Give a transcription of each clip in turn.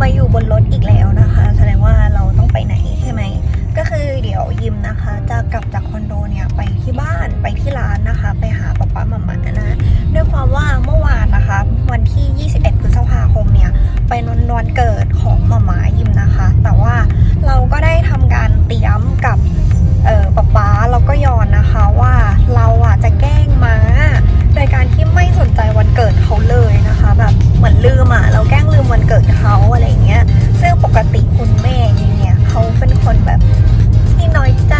มาอยู่บนรถอีกแล้วนะคะ แสดงว่าเราต้องไปไหนใช่ไหม ก็คือเดี๋ยวยิมนะคะ จะกลับจากคอนโดเนี่ยไปที่บ้านไปที่ร้านนะคะ ไปหาป๊าป๊ามาม่านะ ด้วยความว่าเมื่อวานนะคะ วันที่ 21 พฤษภาคมเนี่ย ไปนนวันเกิดของหมาม่ายิมนะคะ แต่ว่าเราก็ได้ทำการเตรียมกับเออป๊าป๊าแล้วก็ยอนนะคะว่า ลืมอะเราแกล้งลืมวันเกิดเขาอะไรเงี้ยซึ่งปกติคุณแม่เนี่ยเขาเป็นคนแบบที่น้อยใจ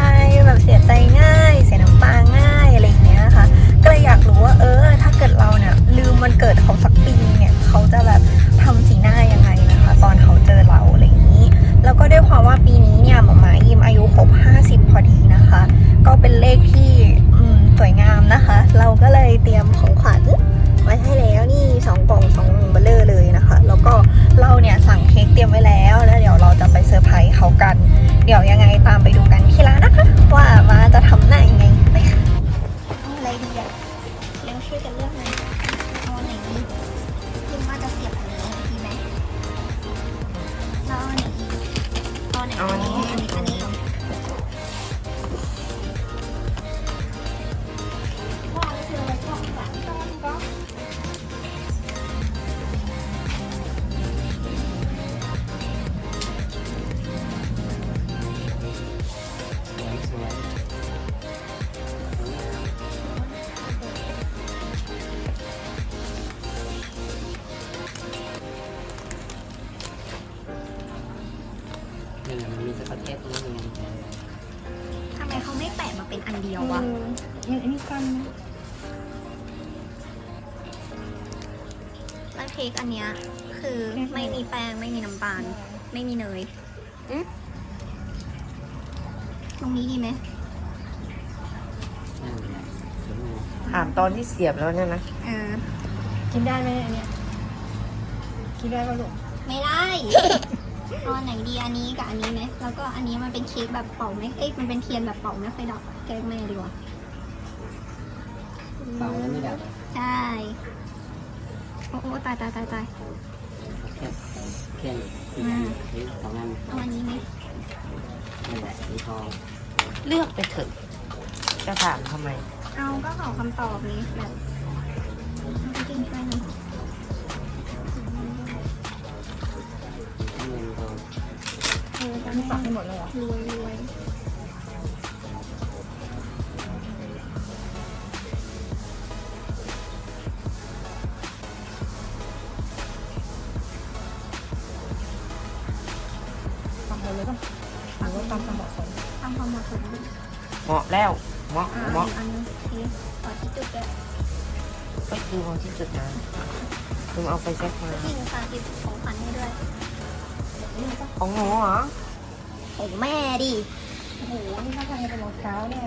แบบเสียใจง่าย เสียน้ำตาง่ายอะไรอย่างเงี้ยค่ะ ก็เลยอยากรู้ว่าเออ ถ้าเกิดเราเนี่ยลืมวันเกิดเขาสักปีเนี่ยเขาจะแบบทำสีหน้ายังไงนะคะ ตอนเขาเจอเราอะไรอย่างนี้ แล้วก็ด้วยความว่าปีนี้เนี่ยหมามายิมอายุครบ50 พอดีนะคะ ก็เป็นเลขที่สวยงามนะคะ เราก็เลยเตรียมข เตรียมไว้แล้วแล้วเดี๋ยวเราจะไปเซอร์ไพรส์เขากัน เดี๋ยวยังไงตามไปดูกันที่ร้านนะคะ ว่ามาจะทำหน้ายังไงไปค่ะเอาอะไรดีอะเร็วช่วยกันเลือกหน่อย นี่แหละมันมีสกอตเทปตรงนี้นเองทำไมเขาไม่แปะมาเป็นอันเดียววะยังอันนี้กันแล้วเค้กอันเนี้ยคือไม่มีแป้งไม่มีน้ำตาลไม่มีเนยอืมตรงนี้ดีไหมนั่นแหละสวยงามถามตอนที่เสียบแล้วเนี่ยนะเออกินได้ไหมอันเนี้ยกินได้ป่ะลูกไม่ได้ เอาอันไหนดีอันนี้กับอันนี้ไหมแล้วก็อันนี้มันเป็นเค้กแบบเป่าไม่เอ้ยมันเป็นเทียนแบบเป่าไม่ค่อยดับแกล้งแม่ดีกว่าเบาแล้วไม่ดับอะใช่โอ้โอ้ตายตายตายตายแค่แค่สี่อันหรือสองอันเอาอันนี้ไหมนั่นแหละสีทองเลือกไปเถอะจะถามทำไม เอาก็ขอคำตอบนี้แบบเอาไปกินไปหน่อ นนี้ปักให้หมดเลยเหรอรวยรวยทำหมดเลยป่ะหรือว่าตามความเหมาะสมทำความเหมาะสมเหมาะแล้วเหมาะอ่าเหมาะอีกอันนึงโอเคต่อที่จุดเลยไปดูเอาที่จุดนะลุงเอาไปแจ็คมาพี่หนูฝากหยิบของขวัญให้ด้วย ของหนูเหรอ ของแม่ดิ โอ้โห นี่ถ้าทางเป็นรองเท้าเนี่ย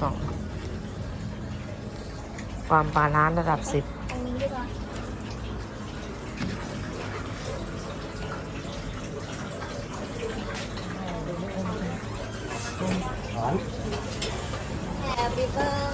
สอง ความบาลานซ์ระดับสิบตรงนี้ดีกว่าถอน Happy birthday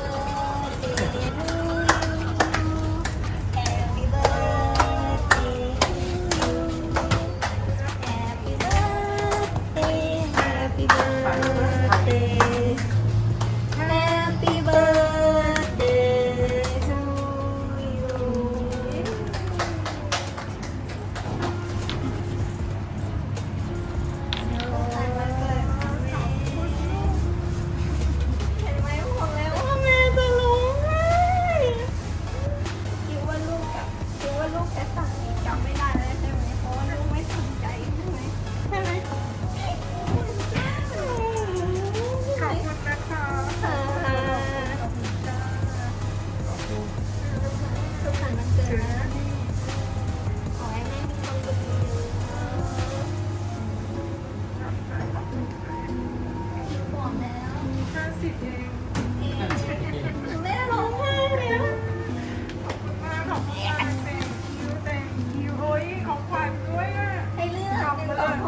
ให้เลือก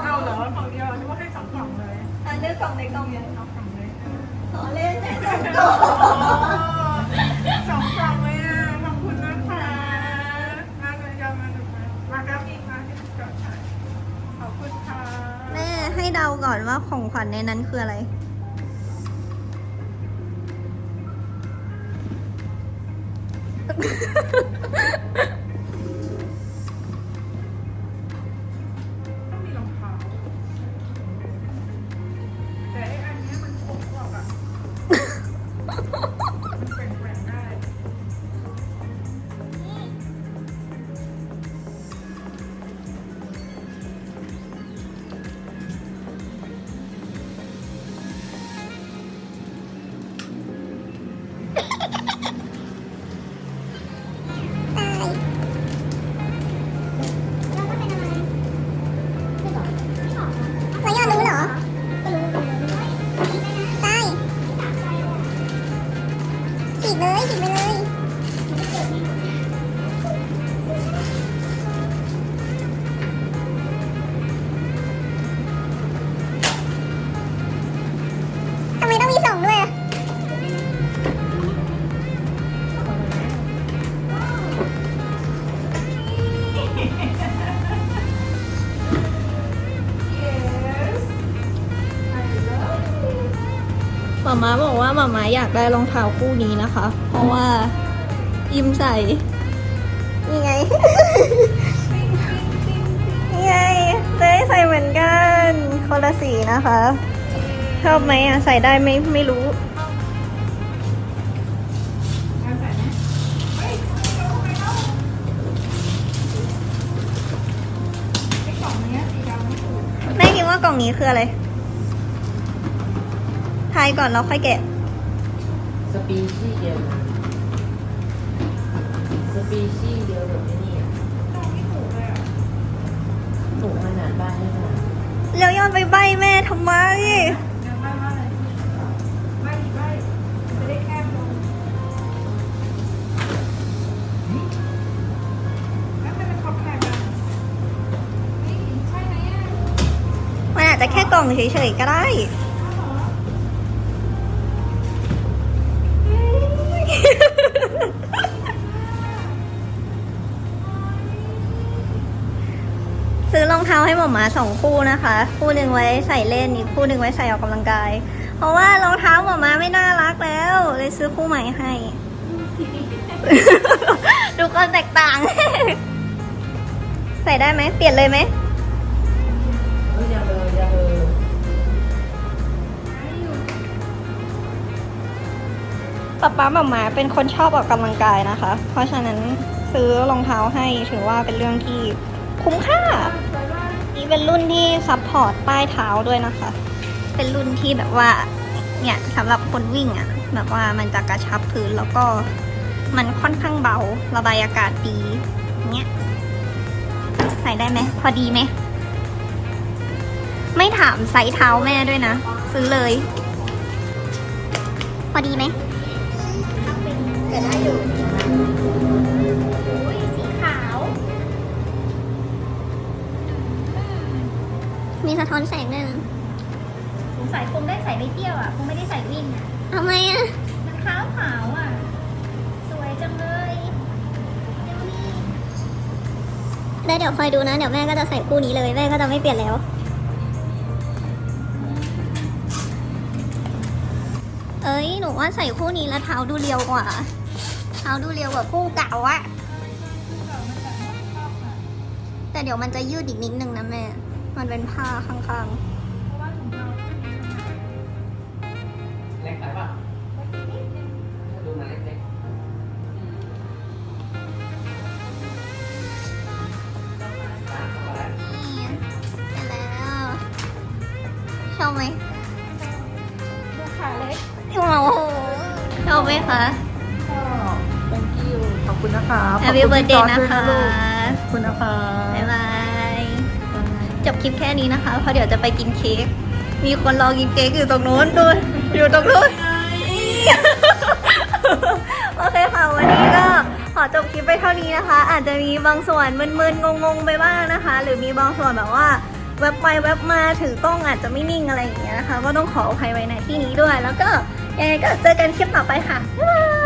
เอาเหรอองเดียวนึกว่าให้สองกล่องเลยอันเลือกกองไนกล่องใหญ่สองกล่องเลยขอเล่นสองกล่องสองกล่องเลยอะขอบคุณนะคะมาเลยยามาดูมามาครับอีมาที่จอดถ่ายขอบคุณค่ะ แม่ให้เดาก่อนว่าของขวัญในนั้นคืออะไร ฉีกเลยฉีกไปเลย มาม้าบอกว่าหมาม้าอยากได้รองเท้าคู่นี้นะคะ เพราะว่ายิมใส่นี่ไงนี่ไงได้ใส่เหมือนกันคนละสีนะคะชอบไหมอะใส่ได้ไหมไม่รู้เอาใส่ไหมเฮ้ยเอาไปแล้วไอ้กล่องเนี้ยสีดำไม่ถูกแม่คิดว่ากล่องนี้คืออะไร ทายก่อนแล้วค่อยแกะ สปีชีส์เดียวกันสปีชีส์เดียวกับไอ้นี่อะกล่องไม่ถูกเลยอะถูกขนาดบ้านให้ขนาดแล้วย้อนไปใบแม่ทำไมเดี๋ยวไม่ไม่ไม่ไม่จะได้แคบลงแล้วมันเป็นขอบแคบอะนี่ใช่ไหมอะมันอาจจะแค่กล่องเฉยๆก็ได้ ให้หมาหมาสองคู่นะคะ คู่หนึ่งไว้ใส่เล่นอีกคู่หนึ่งไว้ใส่ออกกำลังกาย เพราะว่ารองเท้าหมามาไม่น่ารักแล้ว เลยซื้อคู่ใหม่ให้ ดูความแตกต่าง ใส่ได้ไหมเปลี่ยนเลยไหมอย่าเลยอย่าเลยป๊าป๊าหมามาเป็นคนชอบออกกำลังกายนะคะ เพราะฉะนั้นซื้อรองเท้าให้ถือว่าเป็นเรื่องที่คุ้มค่า เป็นรุ่นที่ซัพพอร์ตใต้เท้าด้วยนะคะ เป็นรุ่นที่แบบว่า เนี่ยสำหรับคนวิ่งอะ่ะ แบบว่ามันจะกระชับพื้นแล้วก็มันค่อนข้างเบา ระบายอากาศดีเนี้ยใส่ได้ไหม พอดีไหม ไม่ถามไซส์เท้าแม่ด้วยนะ ซื้อเลย พอดีไหมแต่ได้อยู่ สะท้อนแสงด้วยนะสงสัยคงได้ใส่ไปเที่ยวอะคงไม่ได้ใส่วิ่งอะทำไมอะ มันขาวขาวๆอะ สวยจังเลยเดี๋ยวนี้แล้วเดี๋ยวคอยดูนะ เดี๋ยวแม่ก็จะใส่คู่นี้เลย แม่ก็จะไม่เปลี่ยนแล้ว เอ้ย หนูว่าใส่คู่นี้แล้วเท้าดูเรียวกว่า เท้าดูเรียวกว่าคู่เก่าอะแต่เดี๋ยวมันจะยืดอีกนิดนึงนะแม่ มันเป็นผ้าข้างเล็กไปป่ะดูมันเล็กๆร้านช็อกโกแลตๆนี่เสร็จแล้วชอบไหมดูขาเล็กโอ้โหชอบไหมคะก็ thank you ขอบคุณนะคะ Happy birthday นะคะขอบคุณนะคะ บ๊ายบาย จบคลิปแค่นี้นะคะ เพราะเดี๋ยวจะไปกินเค้ก มีคนรอกินเค้กอยู่ตรงนู้นด้วยอยู่ตรงนู้น โอเคค่ะ วันนี้ก็ขอจบคลิปไปเท่านี้นะคะ อาจจะมีบางส่วนมึนๆ งงๆ ไปบ้างนะคะ หรือมีบางส่วนแบบว่าแวบไปแวบมาถือกล้องอาจจะไม่นิ่งอะไรอย่างเงี้ยนะคะ ก็ต้องขออภัยไว้ในที่นี้ด้วย แล้วก็ยังไงก็เจอกันคลิปต่อไปค่ะบ๊ายบาย